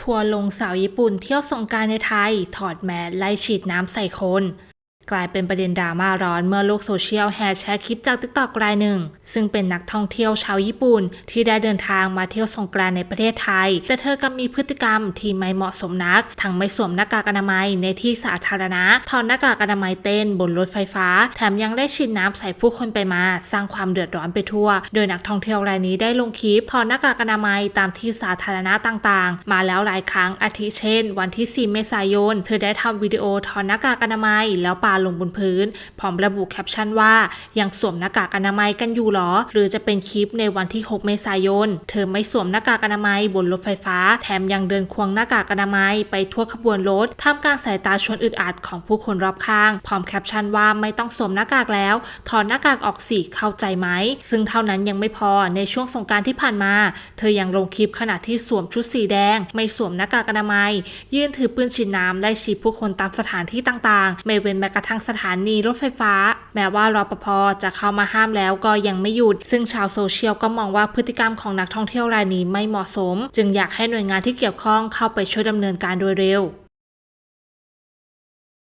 ทัวร์ลงสาวญี่ปุ่นเที่ยวสงการในไทย ถอดแมสไล่ฉีดน้ำใส่คน กลายเป็นประเด็นดราม่าร้อนเมื่อโลกโซเชียลแห่แชร์คลิปจากติ๊กตอกรายหนึ่ง ซึ่งเป็นนักท่องเที่ยวชาวญี่ปุ่น ที่ได้เดินทางมาเที่ยวสงกรานในประเทศไทย แต่เธอกลับมีพฤติกรรมที่ไม่เหมาะสมนัก ทั้งไม่สวมหน้ากากอนามัยในที่สาธารณะถอดหน้ากากอนามัยเต้นบนรถไฟฟ้า แถมยังได้ฉีดน้ำใส่ผู้คนไปมา สร้างความเดือดร้อนไปทั่ว โดยนักท่องเที่ยวรายนี้ได้ลงคลิปถอดหน้ากากอนามัยตามที่สาธารณะต่างๆ มาแล้วหลายครั้งอาทิเช่น วันที่ 4 เมษายน เธอได้ทำวิดีโอถอดหน้ากากอนามัยแล้วปาลงบนพื้น พร้อมระบุแคปชั่นว่ายังสวมหน้ากากอนามัยกันอยู่หรอ หรือจะเป็นคลิปในวันที่ 6 เมษายน เธอไม่สวมหน้ากากอนามัยบนรถไฟฟ้า แถมยังเดินควงหน้ากากอนามัยไปทั่วขบวนรถท่ามกลางสายตาชวนอึดอัดของผู้คนรอบข้าง พร้อมแคปชั่นว่าไม่ต้องสวมหน้ากากแล้ว ถอดหน้ากากออกสิเข้าใจไหม ซึ่งเท่านั้นยังไม่พอในช่วงสงการที่ผ่านมา เธอยังลงคลิปขณะที่สวมชุดสีแดง ไม่สวมหน้ากากอนามัย ยืนถือปืนฉีดน้ำได้ฉีดผู้คนตามสถานที่ต่างๆ ไม่เว้นแม้กระทั่างสถานีรถไฟฟ้า แม้ว่ารปภจะเข้ามาห้ามแล้วก็ยังไม่หยุด ซึ่งชาวโซเชียลก็มองว่าพฤติกรรมของนักท่องเที่ยวรายนี้ไม่เหมาะสม จึงอยากให้หน่วยงานที่เกี่ยวข้องเข้าไปช่วยดำเนินการโดยเร็ว